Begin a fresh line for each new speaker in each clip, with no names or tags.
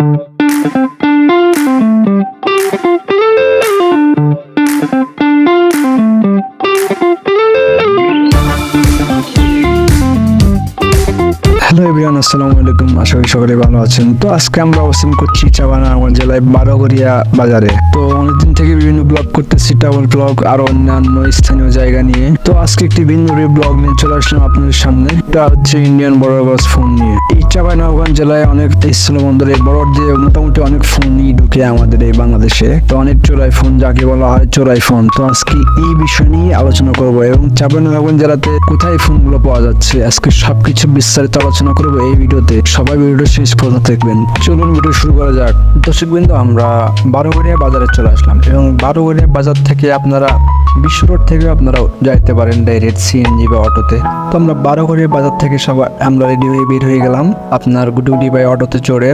Hello everyone আসসালামু আলাইকুম আশা করি সকলে ভালো আছেন। তো আজকে আমরা অবস্থান করছি চাবানাগঞ্জ জেলায় বারোগড়িয়া বাজারে। তো অনেকদিন থেকে বিভিন্ন ব্লগ করতেছি ট্রাভেল ব্লগ আর অন্যান্য স্থানীয় জায়গা নিয়ে। তো আজকে একটি ভিন্ন ব্লগ নিয়ে চলে আসলাম আপনাদের সামনে। এটা হচ্ছে ইন্ডিয়ান বড়বাস ফোন নিয়ে। এই চাবানাগঞ্জ জেলায় অনেক বন্দরে বড় দিয়ে মোটামুটি অনেক ফোনই ঢুকে আমাদের এই বাংলাদেশে। তো অনেক চোরাই ফোন, যাকে বলা হয় চোরাই ফোন। তো আজকে এই বিষয় নিয়ে আলোচনা করব এবং চাবানাগঞ্জ জেলাতে কোথায় ফোনগুলো পাওয়া যাচ্ছে, আজকে সবকিছু বিস্তারিত আলোচনা করব এই ভিডিওতে। সবাই ভিডিও শেষ পর্যন্ত দেখবেন। চলুন ভিডিও শুরু করা যাক। দর্শক বিন্দু আমরা বারোগড়িয়া বাজারে চলে আসলাম এবং বারোগড়িয়া বাজার থেকে আপনারা বিশ্ব রোড থেকে আপনারা যাইতে পারেন ডাইরেক্ট সিএনজি বা অটোতে। তো আমরা বারোগড়িয়া বাজার থেকে সবাই আমরা রেডি হয়ে বের হয়ে গেলাম আপনার গুডুগুডি বাই অটোতে চড়ে।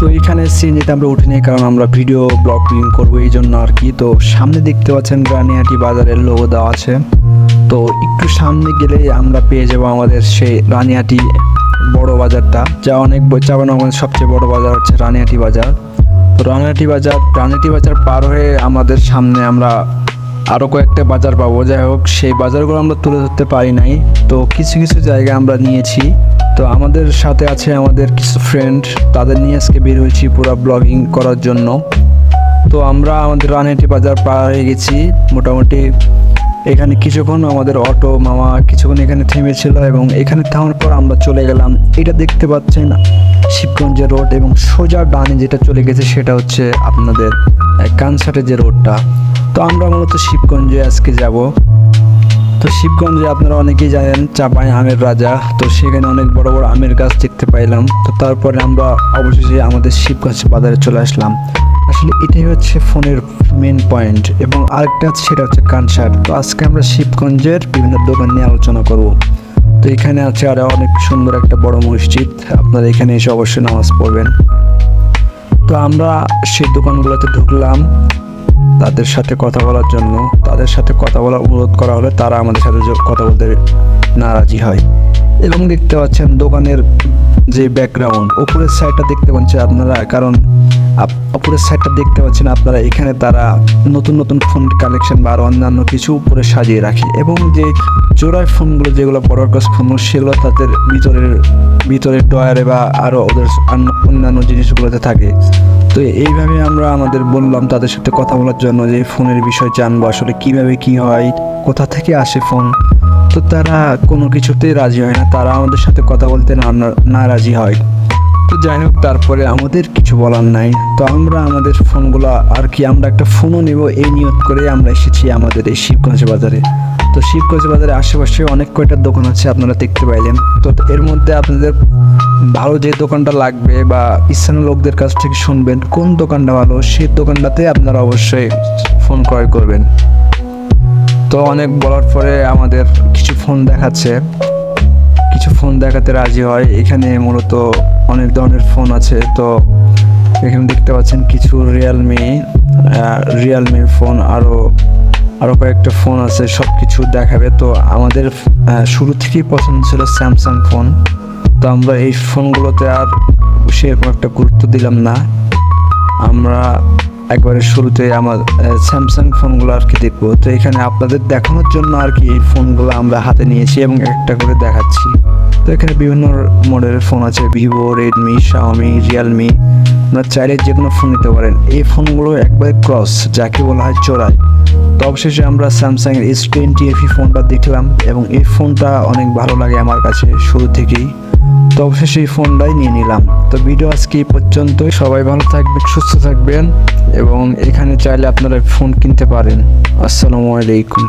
তো এখানে সিএনজিতে আমরা উঠিনি কারণ আমরা ভিডিও ব্লগিং করব এই জন্য আর কি। তো সামনে দেখতে পাচ্ছেন রানিহাটি বাজারের লোগো দেওয়া আছে। তো একটু সামনে গেলে আমরা পেয়ে যাব আমাদের সেই রানিহাটি বড় বাজারটা, যা অনেক চাবানগঞ্জ সবচেয়ে বড় বাজার হচ্ছে রানিহাটি বাজার। তো রানিহাটি বাজার রানিহাটি বাজার পার হয়ে আমাদের সামনে আমরা আরও কয়েকটা বাজার পাবো। যাই হোক, সেই বাজারগুলো আমরা তুলে ধরতে পারি নাই। তো কিছু কিছু জায়গা আমরা নিয়েছি। তো আমাদের সাথে আছে আমাদের কিছু ফ্রেন্ড তাদের নিয়ে আজকে বের হয়েছি পুরো ব্লগিং করার জন্য। তো আমরা আমাদের রানহাটি বাজার পার হয়ে গেছি। মোটামুটি এখানে কিছুক্ষণ আমাদের অটো মামা কিছুক্ষণ এখানে থেমেছিল এবং এখানে থামার পর আমরা চলে গেলাম। এটা দেখতে পাচ্ছেন শিবগঞ্জের রোড এবং সোজা ডানে যেটা চলে গেছে সেটা হচ্ছে আপনাদের কানসাটের যে রোডটা। তো আমরা মূলত শিবগঞ্জে আজকে যাব। তো শিবগঞ্জে আপনারা অনেকেই জানেন চাপাই আমের রাজা। তো সেখানে অনেক বড় বড় আমের গাছ দেখতে পাইলাম। তো তারপরে আমরা অবশেষে আমাদের শিবগঞ্জ বাজারে চলে আসলাম। আসলে এটাই হচ্ছে ফোনের মেন পয়েন্ট এবং আরেকটা সেটা হচ্ছে কানসার। তো আজকে আমরা শিবগঞ্জের বিভিন্ন দোকান নিয়ে আলোচনা করব। তো এখানে আছে আর অনেক সুন্দর একটা বড় মসজিদ। আপনারা এখানে এসে অবশ্যই নামাজ পড়বেন। তো আমরা সেই দোকানগুলোতে ঢুকলাম। তাদের সাথে কথা বলার জন্য, তাদের সাথে কথা বলার অনুরোধ করা হলে তারা আমাদের সাথে কথা বলতে নারাজি হয়। এবং দেখতে পাচ্ছেন দোকানের যে ব্যাকগ্রাউন্ড উপরের সাইডটা দেখতে পাচ্ছেন আপনারা, কারণ উপরের সাইডটা দেখতে পাচ্ছেন আপনারা, এখানে তারা নতুন নতুন ফোন কালেকশন বা আরও অন্যান্য কিছু উপরে সাজিয়ে রাখে। এবং যে চোরাই ফোনগুলো যেগুলো বড় কাজ ফোন সেগুলো তাদের ভিতরের ভিতরের ডয়ারে বা আরও ওদের অন্য- অন্যান্য জিনিসগুলোতে থাকে। তো এইভাবে আমরা আমাদের বললাম তাদের সাথে কথা বলার জন্য যে ফোনের বিষয় জানব, আসলে কীভাবে কী হয়, কোথা থেকে আসে ফোন তো তারা কোনো কিছুতেই রাজি হয় না। তারা আমাদের সাথে কথা বলতে না রাজি হয়। তো যাই হোক, তারপরে আমাদের কিছু বলার নাই। তো আমরা আমাদের ফোনগুলো আর কি, আমরা একটা ফোনও নেব এই নিয়ত করে আমরা এসেছি আমাদের এই শিবগঞ্জ বাজারে। তো শিবগঞ্জ বাজারে আশেপাশে অনেক কয়টা দোকান আছে আপনারা দেখতে পাইলেন। তো এর মধ্যে আপনাদের ভালো যে দোকানটা লাগবে বা স্থানীয় লোকদের কাছ থেকে শুনবেন, কোন দোকানটা ভালো, সেই দোকানটাতে আপনারা অবশ্যই ফোন ক্রয় করবেন। তো অনেক বলার পরে আমাদের কিছু ফোন দেখাচ্ছে। কিছু ফোন দেখাতে রাজি হয়। এখানে মূলত অনেক ধরনের ফোন আছে। তো এখানে দেখতে পাচ্ছেন কিছু রিয়েলমি রিয়েলমির ফোন আরও আরও কয়েকটা ফোন আছে সব কিছু দেখাবে। তো আমাদের শুরু থেকেই পছন্দ ছিল স্যামসাং ফোন তো আমরা এই ফোনগুলোতে আর সেরকম একটা গুরুত্ব দিলাম না। আমরা একবারে শুরুতে আমার স্যামসাং ফোনগুলো আর কি দেখব। তো এখানে আপনাদের দেখানোর জন্য আর কি এই ফোনগুলো আমরা হাতে নিয়েছি এবং একটা করে দেখাচ্ছি। তো এখানে বিভিন্ন মডেলের ফোন আছে ভিভো রেডমি শাওমি রিয়েলমি আপনার চাইলে যে কোনো ফোন নিতে পারেন। এই ফোনগুলো একবারে ক্রস যাকে বলা হয় চোরাই। তো অবশেষে আমরা স্যামসাং এর এস টোয়েন্টি এফি ফোনটা দেখলাম এবং এই ফোনটা অনেক ভালো লাগে আমার কাছে শুরু থেকেই। তো অবশেষে এই ফোনটাই নিয়ে নিলাম। তো ভিডিও আজকে এই পর্যন্তই। সবাই ভালো থাকবেন, সুস্থ থাকবেন এবং এখানে চাইলে আপনারা ফোন কিনতে পারেন। আসসালামু আলাইকুম।